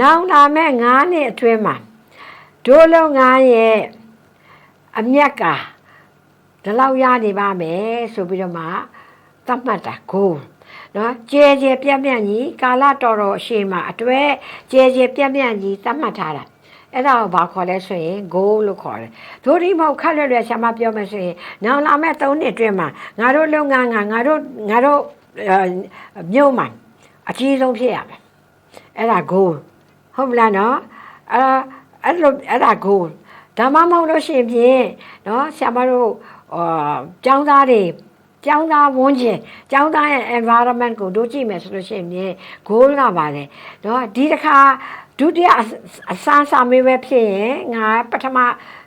နောက်လာမဲ့9နှစ်အတွင်းမှာဒိုးလုပ်ငန်းရဲ့အမျက်ကဒီလောက်ရနေပါမယ်ဆိုပြီးတော့မှသတ်မှတ်တာကိုနော်ကျဲကျဲပြက်ပြက်ကြီးကာလတော်တော်အရှိန်မှာအတွဲကျဲကျဲပြက်ပြက်ကြီးသတ်မှတ်ထားတာအဲ့ဒါကိုဘာခေါ်လဲဆိုရင် goal လို့ခေါ်တယ်ဒိုဒီမဟုတ်ခက်လွယ်လွယ်ဆရာမပြောမယ်ဆိုရင်နောက်လာမဲ့3နှစ်အတွင်းမှာငါတို့လုပ်ငန်းကငါတို့ငါတို့အဲမြို့မှာအကြီးဆုံးဖြစ်ရမယ်အဲ့ဒါ goal ဟုတ်မလားနော်အဲ့ဒါအဲ့လိုအဲ့ဒါ goal ဒါမှမဟုတ်လို့ရှိရင်ဖြင့်နော်ဆရာမတို့အာကျောင်းသားတွေကျောင်းသားဝန်းကျင်ကျောင်းသားရဲ့ environment ကိုတို့ကြည့်မယ်ဆိုလို့ရှိရင်ဖြင့် goal ကပါလေနော်ဒီတစ်ခါဒုတိယအစအစမ်းစာမေးပဲဖြစ်ရင်ငါပထမ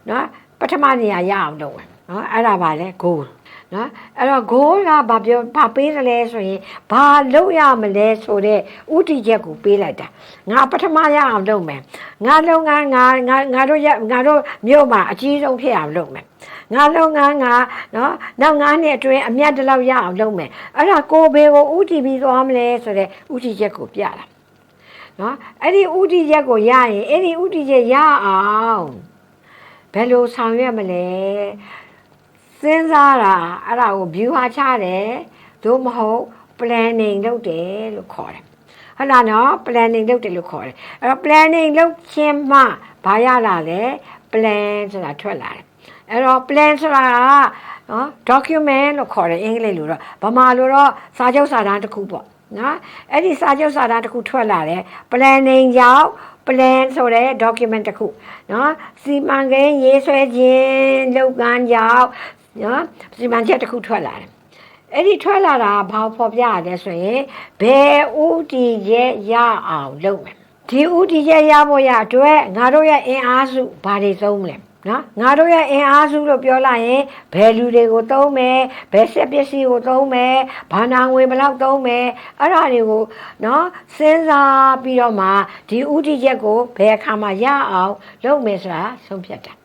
နော်ပထမနေရာရအောင်လုပ်မယ် နော်အဲ့ဒါပါလေ goal နော်အဲ့တော့ goal ကဘာပြောဘာပေးတယ်လဲဆိုရင်ဘာလုပ်ရမလဲဆိုတော့ဥတီချက်ကိုပေးလိုက်တာငါပထမရအောင်လုပ်မယ်ငါလုပ်ငန်းငါငါငါတို့ရငါတို့မြို့မှာအကြီးဆုံးဖြစ်အောင်လုပ်မယ်ငါလုပ်ငန်းငါနော်နောက်ငါနှစ်အတွင်းအမြတ်တလောက်ရအောင်လုပ်မယ်အဲ့ဒါကိုဘေကိုဥတီပြီးသွားမလဲဆိုတော့ဥတီချက်ကိုပြတာနော်အဲ့ဒီဥတီချက်ကိုရရင်အဲ့ဒီဥတီချက်ရအောင်ဘယ်လိုဆောင်ရွက်မလဲ စဉ်းစားတာအဲ့ဒါကို view ဟာချတယ်သို့မဟုတ် planning လုပ်တယ်လို့ခေါ်တယ်ဟုတ်လားနော် planning လုပ်တယ်လို့ခေါ်တယ်အဲ့တော့ planning လုပ်ခြင်းမှဘာရလာလဲ plan ဆိုတာထွက်လာတယ်အဲ့တော့ plan ဆိုတာကနော် document လို့ခေါ်တယ်အင်္ဂလိပ်လိုတော့ဗမာလိုတော့စာချုပ်စာတမ်းတစ်ခုပေါ့နော်အဲ့ဒီစာချုပ်စာတမ်းတစ်ခုထွက်လာတယ် planning ကြောင့် plan ဆိုတဲ့ document တစ်ခုနော်စီမံကိန်းရေးဆွဲခြင်းလုပ်ငန်းကြောင့် နော်စီမံချက်တစ်ခုထွက်လာတယ်အဲ့ဒီထွက်လာတာဘာဖော်ပြရလဲဆိုရင်ဘယ်ဥတီရဲ့ရအောင်လုပ်မယ်ဒီဥတီရဲ့ရဖို့ရအတွက်ငါတို့ရဲ့အင်အားစုဘာတွေသုံးမလဲနော်ငါတို့ရဲ့အင်အားစုလို့ပြောလိုက်ရင်ဘယ်လူတွေကိုသုံးမယ်ဘယ်စက်ပစ္စည်းကိုသုံးမယ်ဘာနာငွေဘယ်လောက်သုံးမယ်အဲ့ဒါတွေကိုနော်စဉ်းစားပြီးတော့မှဒီဥတီချက်ကိုဘယ်အခါမှရအောင်လုပ်မယ်ဆိုတာဆုံးဖြတ်တာ